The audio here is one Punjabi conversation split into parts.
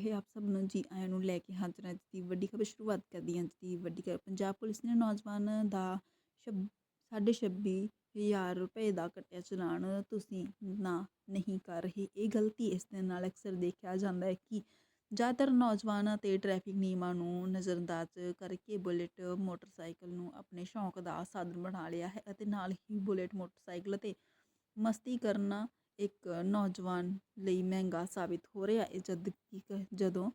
ਰਹੇ ਆਪ ਸਭ ਨੂੰ ਜੀ ਆਇਆਂ ਨੂੰ ਲੈ ਕੇ ਹਾਜ਼ਰ ਹਾਂ। ਅੱਜ ਦੀ ਵੱਡੀ ਖਬਰ ਸ਼ੁਰੂਆਤ ਕਰਦੀ ਹਾਂ। ਅੱਜ ਦੀ ਵੱਡੀ ਖਬਰ, ਪੰਜਾਬ ਪੁਲਿਸ ਨੇ ਨੌਜਵਾਨ ਦਾ ਛਬ, ਸਾਢੇ ਛੱਬੀ ਹਜ਼ਾਰ ਰੁਪਏ ਦਾ ਕੱਟਿਆ ਚਲਾਨ। ਤੁਸੀਂ ਨਾ ਨਹੀਂ ਕਰ ਰਹੇ। ਇਹ ਗਲਤੀ ਇਸ ਦੇ ਨਾਲ ਅਕਸਰ ਦੇਖਿਆ ਜਾਂਦਾ ਹੈ ਕਿ ਜ਼ਿਆਦਾਤਰ ਨੌਜਵਾਨਾਂ ਤੇ ਟ੍ਰੈਫਿਕ ਨਿਯਮਾਂ ਨੂੰ ਨਜ਼ਰਅੰਦਾਜ਼ ਕਰਕੇ ਬੁਲੇਟ ਮੋਟਰਸਾਈਕਲ ਨੂੰ ਆਪਣੇ ਸ਼ੌਂਕ ਦਾ ਸਾਧਨ ਬਣਾ ਲਿਆ ਹੈ ਅਤੇ ਨਾਲ ਹੀ ਬੁਲੇਟ ਮੋਟਰਸਾਈਕਲ ਤੇ ਮਸਤੀ ਕਰਨਾ ਇੱਕ ਨੌਜਵਾਨ ਲਈ ਮਹਿੰਗਾ ਸਾਬਿਤ ਹੋ ਰਿਹਾ ਹੈ। ਜਦ ਜਦੋਂ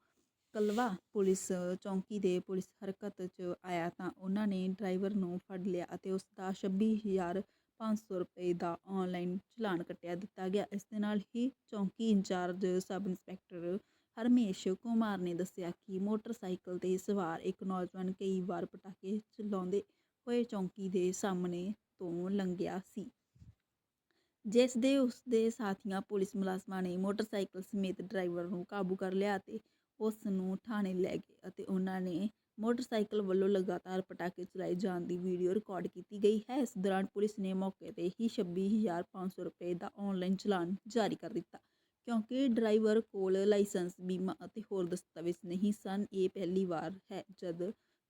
ਕਲਵਾ ਪੁਲਿਸ ਚੌਂਕੀ ਦੇ ਪੁਲਿਸ ਹਰਕਤ 'ਚ ਆਇਆ ਤਾਂ ਉਹਨਾਂ ਨੇ ਡਰਾਈਵਰ ਨੂੰ ਫੜ ਲਿਆ ਅਤੇ ਉਸ ਦਾ 26500 ਰੁਪਏ ਦਾ ਆਨਲਾਈਨ ਚਲਾਨ ਕੱਟਿਆ ਦਿੱਤਾ ਗਿਆ। ਇਸ ਦੇ ਨਾਲ ਹੀ ਚੌਂਕੀ incharge sub inspector Harmesh Kumar ਨੇ ਦੱਸਿਆ ਕਿ ਮੋਟਰਸਾਈਕਲ ਤੇ ਸਵਾਰ ਇੱਕ ਨੌਜਵਾਨ ਕਈ ਵਾਰ ਪਟਾਕੇ ਚਲਾਉਂਦੇ ਹੋਏ ਚੌਂਕੀ ਦੇ ਸਾਹਮਣੇ ਤੋਂ ਲੰਘਿਆ ਸੀ। ਜਿਸ ਦੇ ਉਸ ਦੇ ਸਾਥੀਆਂ ਪੁਲਿਸ ਮੁਲਾਜ਼ਮਾਂ ਨੇ ਮੋਟਰਸਾਈਕਲ ਸਮੇਤ ਡਰਾਈਵਰ ਨੂੰ ਕਾਬੂ ਕਰ ਲਿਆ ਅਤੇ ਉਸ ਨੂੰ ਥਾਣੇ ਲੈ ਗਏ ਅਤੇ ਉਹਨਾਂ ਨੇ ਮੋਟਰਸਾਈਕਲ ਵੱਲੋਂ ਲਗਾਤਾਰ ਪਟਾਕੇ ਚਲਾਏ ਜਾਣ ਦੀ ਵੀਡੀਓ ਰਿਕਾਰਡ ਕੀਤੀ ਗਈ ਹੈ। ਇਸ ਦੌਰਾਨ ਪੁਲਿਸ ਨੇ ਮੌਕੇ ਤੇ ਹੀ 26500 ਰੁਪਏ ਦਾ ਆਨਲਾਈਨ ਚਲਾਨ ਜਾਰੀ ਕਰ ਦਿੱਤਾ। ਕਿਉਂਕਿ ਡਰਾਈਵਰ ਕੋਲ ਲਾਇਸੈਂਸ, ਬੀਮਾ ਅਤੇ ਹੋਰ ਦਸਤਾਵੇਜ਼ ਨਹੀਂ ਸਨ, ਇਹ ਪਹਿਲੀ ਵਾਰ ਹੈ ਜਦ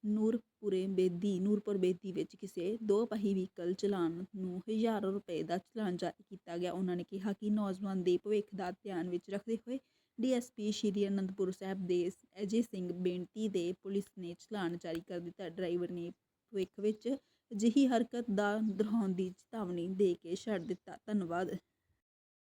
ਨੂਰਪੁਰੇ ਬੇਦੀ, ਨੂਰਪੁਰ ਬੇਦੀ ਵਿੱਚ ਕਿਸੇ ਦੋ ਪਹੀ ਵਹੀਕਲ ਚਲਾਨ ਨੂੰ ਹਜ਼ਾਰਾਂ ਰੁਪਏ ਦਾ ਚਲਾਨ ਜਾਰੀ ਕੀਤਾ ਗਿਆ। ਉਹਨਾਂ ਨੇ ਕਿਹਾ ਕਿ ਨੌਜਵਾਨ ਦੇ ਭਵਿੱਖ ਦਾ ਧਿਆਨ ਵਿੱਚ ਰੱਖਦੇ ਹੋਏ ਡੀਐਸਪੀ ਸ਼੍ਰੀ ਅਨੰਦਪੁਰ ਸਾਹਿਬ ਦੇ ਅਜੇ ਸਿੰਘ ਬੇਨਤੀ ਦੇ ਪੁਲਿਸ ਨੇ ਚਲਾਨ ਜਾਰੀ ਕਰ ਦਿੱਤਾ। ਡਰਾਈਵਰ ਨੇ ਭਵਿੱਖ ਵਿੱਚ ਅਜਿਹੀ ਹਰਕਤ ਦਾ ਦੁਹਰਾਉਣ ਦੀ ਚੇਤਾਵਨੀ ਦੇ ਕੇ ਛੱਡ ਦਿੱਤਾ। ਧੰਨਵਾਦ।